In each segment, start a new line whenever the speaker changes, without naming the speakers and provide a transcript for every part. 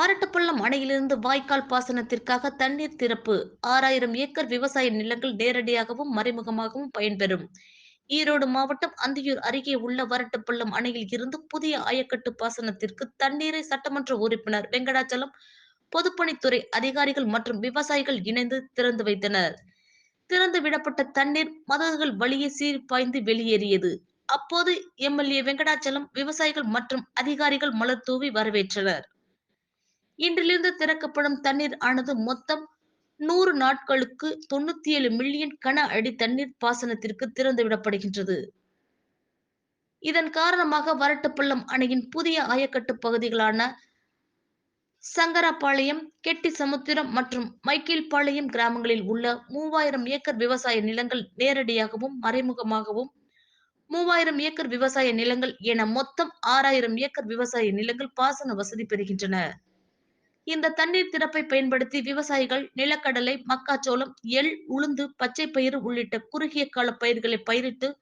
வரட்டுப்பள்ளம் அணையிலிருந்து வாய்க்கால் பாசனத்திற்காக தண்ணீர் திறப்பு. ஆறாயிரம் ஏக்கர் விவசாய நிலங்கள் நேரடியாகவும் மறைமுகமாகவும் பயன்பெறும். ஈரோடு மாவட்டம் அந்தியூர் அருகே உள்ள வரட்டுப்பள்ளம் அணையில் இருந்து புதிய ஆயக்கட்டு பாசனத்திற்கு தண்ணீரை சட்டமன்ற உறுப்பினர் வெங்கடாச்சலம் பொதுப்பணித்துறை அதிகாரிகள் மற்றும் விவசாயிகள் இணைந்து திறந்து வைத்தனர். திறந்து விடப்பட்ட தண்ணீர் மதகுகள் வழியே சீர் பாய்ந்து வெளியேறியது. அப்போது எம்எல்ஏ வெங்கடாச்சலம் விவசாயிகள் மற்றும் அதிகாரிகள் மலர் தூவி வரவேற்றனர். இன்றிலிருந்து திறக்கப்படும் தண்ணீர் ஆனது மொத்தம் நூறு நாட்களுக்கு தொண்ணூத்தி ஏழு மில்லியன் கன அடி தண்ணீர் பாசனத்திற்கு திறந்துவிடப்படுகின்றது இதன் காரணமாக வரட்டுப்பள்ளம் அணையின் புதிய ஆயக்கட்டு பகுதிகளான சங்கராபாளையம் கெட்டி சமுத்திரம் மற்றும் மைக்கேல்பாளையம் கிராமங்களில் உள்ள மூவாயிரம் ஏக்கர் விவசாய நிலங்கள் நேரடியாகவும் மறைமுகமாகவும் மூவாயிரம் ஏக்கர் விவசாய நிலங்கள் என மொத்தம் ஆறாயிரம் ஏக்கர் விவசாய நிலங்கள் பாசன வசதி பெறுகின்றன. இந்த தண்ணீர் திறப்பை பயன்படுத்தி விவசாயிகள் நிலக்கடலை மக்காச்சோளம் எள் உளுந்து பச்சை பயிறு உள்ளிட்ட குறுகிய கால பயிர்களை பயிரிட்டு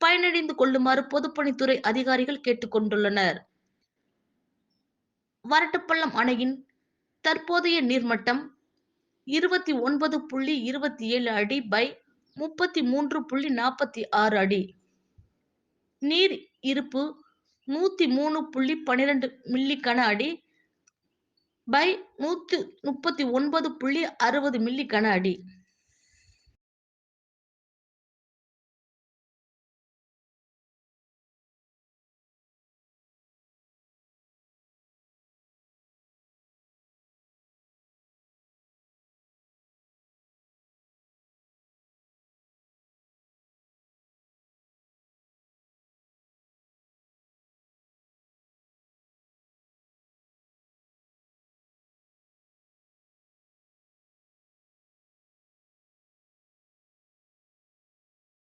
பயனடைந்து கொள்ளுமாறு பொதுப்பணித்துறை அதிகாரிகள் கேட்டுக்கொண்டுள்ளனர். வரட்டுப்பள்ளம் அணையின் தற்போதைய நீர்மட்டம் இருபத்தி ஒன்பது புள்ளி இருபத்தி ஏழு அடி பை முப்பத்தி மூன்று புள்ளி நாற்பத்தி ஆறு அடி. நீர் இருப்பு நூத்தி மூணு புள்ளி பனிரெண்டு மில்லி கன அடி. பை நூத்தி முப்பத்தி ஒன்பது புள்ளி அறுபது மில்லி கன அடி.